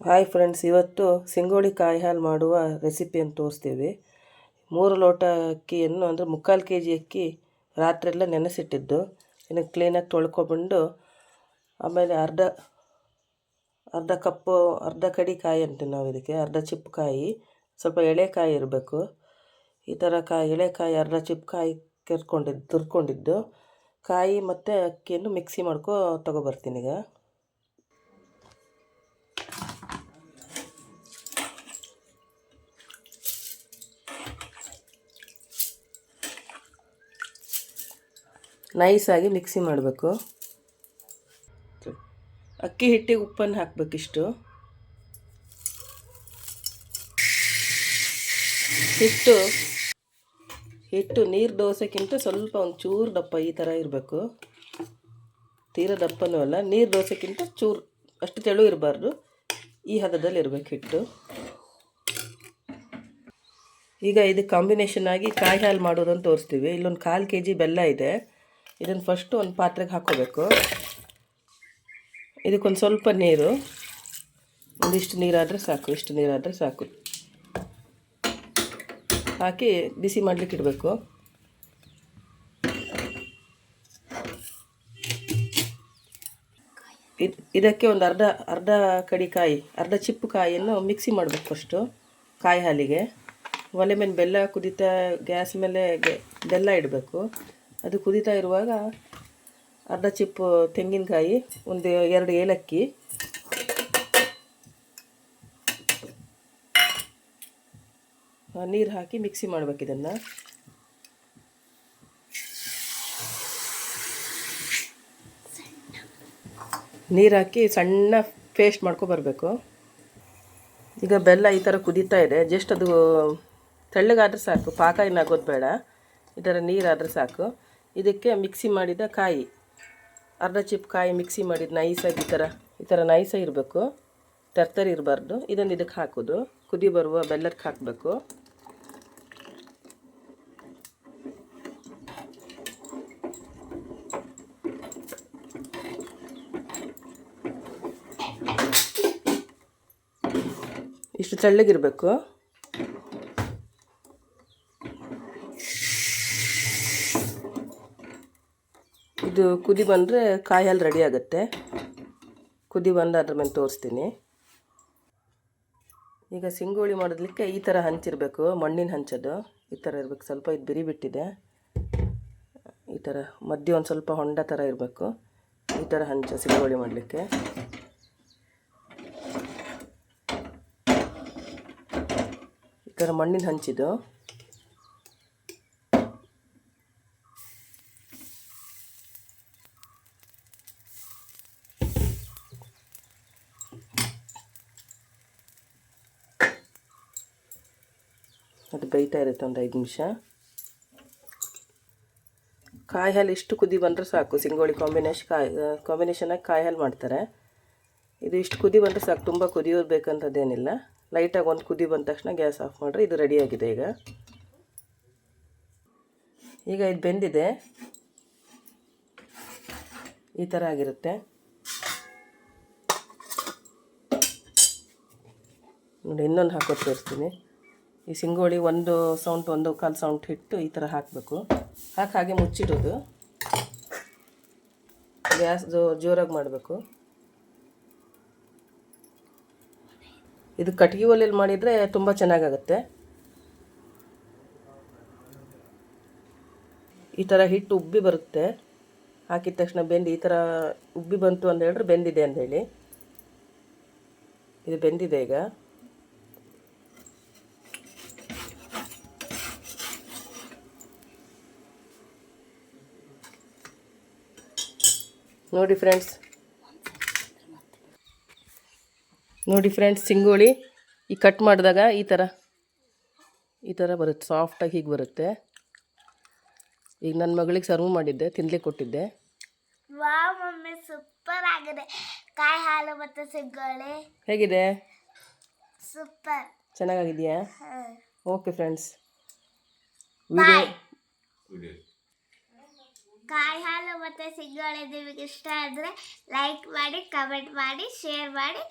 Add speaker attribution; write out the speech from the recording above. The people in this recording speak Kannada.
Speaker 1: ಹಾಯ್ ಫ್ರೆಂಡ್ಸ್, ಇವತ್ತು ಸಿಂಗೋಳಿ ಕಾಯಿ ಹಾಲು ಮಾಡುವ ರೆಸಿಪಿಯನ್ನು ತೋರಿಸ್ತೀವಿ. ಮೂರು ಲೋಟ ಅಕ್ಕಿಯನ್ನು, ಅಂದರೆ ಮುಕ್ಕಾಲು ಕೆ ಜಿ ಅಕ್ಕಿ ರಾತ್ರಿಯೆಲ್ಲ ನೆನೆಸಿಟ್ಟಿದ್ದು. ಇನ್ನು ಕ್ಲೀನಾಗಿ ತೊಳ್ಕೊಬಂಡು ಆಮೇಲೆ ಅರ್ಧ ಅರ್ಧ ಕಪ್ಪು, ಅರ್ಧ ಕಡಿ ಕಾಯಿ ಅಂತೀವಿ ನಾವು ಇದಕ್ಕೆ, ಅರ್ಧ ಚಿಪ್ಪು ಕಾಯಿ, ಸ್ವಲ್ಪ ಎಳೆಕಾಯಿ ಇರಬೇಕು. ಈ ಥರ ಕಾಯಿ ಎಳೆಕಾಯಿ ಅರ್ಧ ಚಿಪ್ಪು ಕಾಯಿ ಕೆರ್ಕೊಂಡಿದ್ದು ತುರ್ಕೊಂಡಿದ್ದು. ಕಾಯಿ ಮತ್ತು ಅಕ್ಕಿಯನ್ನು ಮಿಕ್ಸಿ ಮಾಡ್ಕೊ ತೊಗೊಬರ್ತೀನಿ ಈಗ. ನೈಸಾಗಿ ಮಿಕ್ಸಿ ಮಾಡಬೇಕು. ಅಕ್ಕಿ ಹಿಟ್ಟಿಗೆ ಉಪ್ಪನ್ನು ಹಾಕಬೇಕಿಷ್ಟು. ಹಿಟ್ಟು ಹಿಟ್ಟು ನೀರು ದೋಸೆಗಿಂತ ಸ್ವಲ್ಪ ಒಂದು ಚೂರು ದಪ್ಪ ಈ ಥರ ಇರಬೇಕು. ತೀರ ದಪ್ಪನೂ ಅಲ್ಲ, ನೀರು ದೋಸೆಗಿಂತ ಚೂರು, ಅಷ್ಟು ತೆಳು ಇರಬಾರ್ದು. ಈ ಹದದಲ್ಲಿ ಇರಬೇಕು ಹಿಟ್ಟು. ಈಗ ಇದು ಕಾಂಬಿನೇಷನ್ ಆಗಿ ಕಾಯಿ ಹಾಲು ಮಾಡೋದನ್ನು ತೋರಿಸ್ತೀವಿ. ಇಲ್ಲೊಂದು ಕಾಲು ಕೆ ಜಿ ಬೆಲ್ಲ ಇದೆ. ಇದನ್ನು ಫಸ್ಟು ಒಂದು ಪಾತ್ರೆಗೆ ಹಾಕ್ಕೋಬೇಕು ಇದಕ್ಕೊಂದು ಸ್ವಲ್ಪ ನೀರು. ಒಂದಿಷ್ಟು ನೀರಾದರೆ ಸಾಕು, ಇಷ್ಟು ನೀರಾದರೆ ಸಾಕು. ಹಾಕಿ ಬಿಸಿ ಮಾಡಲಿಕ್ಕೆ ಇಡಬೇಕು. ಇದು, ಇದಕ್ಕೆ ಒಂದು ಅರ್ಧ ಅರ್ಧ ಕಡಿ ಕಾಯಿ, ಅರ್ಧ ಚಿಪ್ಪು ಕಾಯಿಯನ್ನು ಮಿಕ್ಸಿ ಮಾಡಬೇಕು ಫಸ್ಟು ಕಾಯಿ ಹಾಲಿಗೆ. ಒಲೆ ಮೇಲೆ ಬೆಲ್ಲ ಕುದೀತಾ, ಗ್ಯಾಸ್ ಮೇಲೆ ಬೆಲ್ಲ ಇಡಬೇಕು. ಅದು ಕುದೀತಾ ಇರುವಾಗ ಅರ್ಧ ಚಿಪ್ಪು ತೆಂಗಿನಕಾಯಿ, ಒಂದು ಎರಡು ಏಲಕ್ಕಿ. ನೀರು ಹಾಕಿ ಮಿಕ್ಸಿ ಮಾಡಬೇಕು ಇದನ್ನು. ನೀರು ಹಾಕಿ ಸಣ್ಣ ಪೇಸ್ಟ್ ಮಾಡ್ಕೊಬರ್ಬೇಕು ಈಗ ಬೆಲ್ಲ ಈ ಥರ ಕುದೀತಾ ಇದೆ. ಜಸ್ಟ್ ಅದು ತೆಳ್ಳಗಾದ್ರೆ ಸಾಕು. ಪಾಕ ಇನ್ನಾಗೋದು ಬೇಡ. ಈ ಥರ ನೀರಾದರೆ ಸಾಕು. ಇದಕ್ಕೆ ಮಿಕ್ಸಿ ಮಾಡಿದ ಕಾಯಿ, ಅರ್ಧ ಚಿಪ್ ಕಾಯಿ ಮಿಕ್ಸಿ ಮಾಡಿದ ನೈಸಾಗಿ ಈ ಥರ ಈ ಥರ ನೈಸಾಗಿ ಇರಬೇಕು. ತರ್ತರಿ ಇರಬಾರ್ದು. ಇದನ್ನು ಇದಕ್ಕೆ ಹಾಕೋದು. ಕುದಿ ಬರುವ ಬೆಲ್ಲಕ್ಕೆ ಹಾಕಬೇಕು. ಇಷ್ಟು ತೆಳ್ಳಗಿರಬೇಕು. ಇದು ಕುದಿ ಬಂದರೆ ಕಾಯಿ ರೆಡಿ ಆಗುತ್ತೆ. ಕುದಿ ಬಂದು ಅದ್ರ ಮೇಲೆ ತೋರಿಸ್ತೀನಿ. ಈಗ ಸಿಂಗೋಳಿ ಮಾಡೋದಕ್ಕೆ ಈ ಥರ ಹಂಚಿರಬೇಕು ಮಣ್ಣಿನ ಹಂಚದು ಈ ಥರ ಇರಬೇಕು, ಸ್ವಲ್ಪ ಇದು ಬಿರಿ ಬಿಟ್ಟಿದೆ. ಈ ಥರ ಮಧ್ಯೆ ಒಂದು ಸ್ವಲ್ಪ ಹೊಂಡ ಥರ ಇರಬೇಕು. ಈ ಥರ ಹಂಚ ಸಿಂಗೋಳಿ ಮಾಡಲಿಕ್ಕೆ. ಈ ಥರ ಮಣ್ಣಿನ ಹಂಚಿದು ಅದು ಬೇಯ್ತಾ ಇರುತ್ತೆ ಒಂದು ಐದು ನಿಮಿಷ. ಕಾಯಿ ಹಾಲು ಇಷ್ಟು ಕುದಿ ಬಂದರೆ ಸಾಕು, ಸಿಂಗೋಳಿ ಕಾಂಬಿನೇಷನ್ ಕಾಯಿ ಕಾಂಬಿನೇಷನಾಗಿ ಕಾಯಿ ಹಾಲು ಮಾಡ್ತಾರೆ. ಇದು ಇಷ್ಟು ಕುದಿ ಬಂದರೆ ಸಾಕು, ತುಂಬ ಕುದಿಯೋದು ಬೇಕಂತದ್ದೇನಿಲ್ಲ. ಲೈಟಾಗಿ ಒಂದು ಕುದಿ ಬಂದ ತಕ್ಷಣ ಗ್ಯಾಸ್ ಆಫ್ ಮಾಡಿರಿ ಇದು ರೆಡಿಯಾಗಿದೆ ಈಗ. ಈಗ ಇದು ಬೆಂದಿದೆ. ಈ ಥರ ಆಗಿರುತ್ತೆ. ನೋಡಿ ಇನ್ನೊಂದು ತೋರಿಸ್ತೀನಿ. ಈ ಸಿಂಗೋಳಿ ಒಂದು ಸೌಂಟ್ ಒಂದು ಕಾಲು ಸೌಂಟ್ ಹಿಟ್ಟು ಈ ಥರ ಹಾಕಬೇಕು. ಹಾಕಿ ಹಾಗೆ ಮುಚ್ಚಿಡೋದು. ಗ್ಯಾಸ್ ಜೋರಾಗಿ ಮಾಡಬೇಕು. ಇದು ಕಟ್ಗೆ ಒಲೆಯಲ್ಲಿ ಮಾಡಿದರೆ ತುಂಬ ಚೆನ್ನಾಗಾಗುತ್ತೆ. ಈ ಥರ ಹಿಟ್ಟು ಉಬ್ಬಿ ಬರುತ್ತೆ. ಹಾಕಿದ ತಕ್ಷಣ ಬೆಂದು, ಈ ಥರ ಉಬ್ಬಿ ಬಂತು ಅಂತ ಹೇಳಿದ್ರೆ ಬೆಂದಿದೆ ಅಂತ ಹೇಳಿ. ಇದು ಬೆಂದಿದೆ ಈಗ. ನೋಡಿ ಫ್ರೆಂಡ್ಸ್. ನೋಡಿ ಫ್ರೆಂಡ್ಸ್ ಸಿಂಗೋಳಿ ಈ ಕಟ್ ಮಾಡಿದಾಗ ಈ ಥರ ಈ ಥರ ಬರುತ್ತೆ ಸಾಫ್ಟಾಗಿ ಹೀಗೆ ಬರುತ್ತೆ. ಈಗ ನನ್ನ ಮಗಳಿಗೆ ಸರ್ವ್ ಮಾಡಿದ್ದೆ ತಿನ್ಲಿಕ್ಕೆ ಕೊಟ್ಟಿದ್ದೆ.
Speaker 2: ಸೂಪರ್ ಆಗಿದೆ. ಕಾಯಿ ಹಾಲು ಮತ್ತು ಸಿಂಗೋಳಿ.
Speaker 1: ಹೇಗಿದೆ?
Speaker 2: ಸೂಪರ್
Speaker 1: ಚೆನ್ನಾಗಿದೆಯಾ ಓಕೆ ಫ್ರೆಂಡ್ಸ್ ವಿಡಿಯೋ
Speaker 2: ಕಾಯಿ ಹಾಲು ಮತ್ತು ಸಿಗ್ಗೋಳೆ ನಿಮಗೆ ಇಷ್ಟ ಆದರೆ ಲೈಕ್ ಮಾಡಿ ಕಮೆಂಟ್ ಮಾಡಿ ಶೇರ್ ಮಾಡಿ.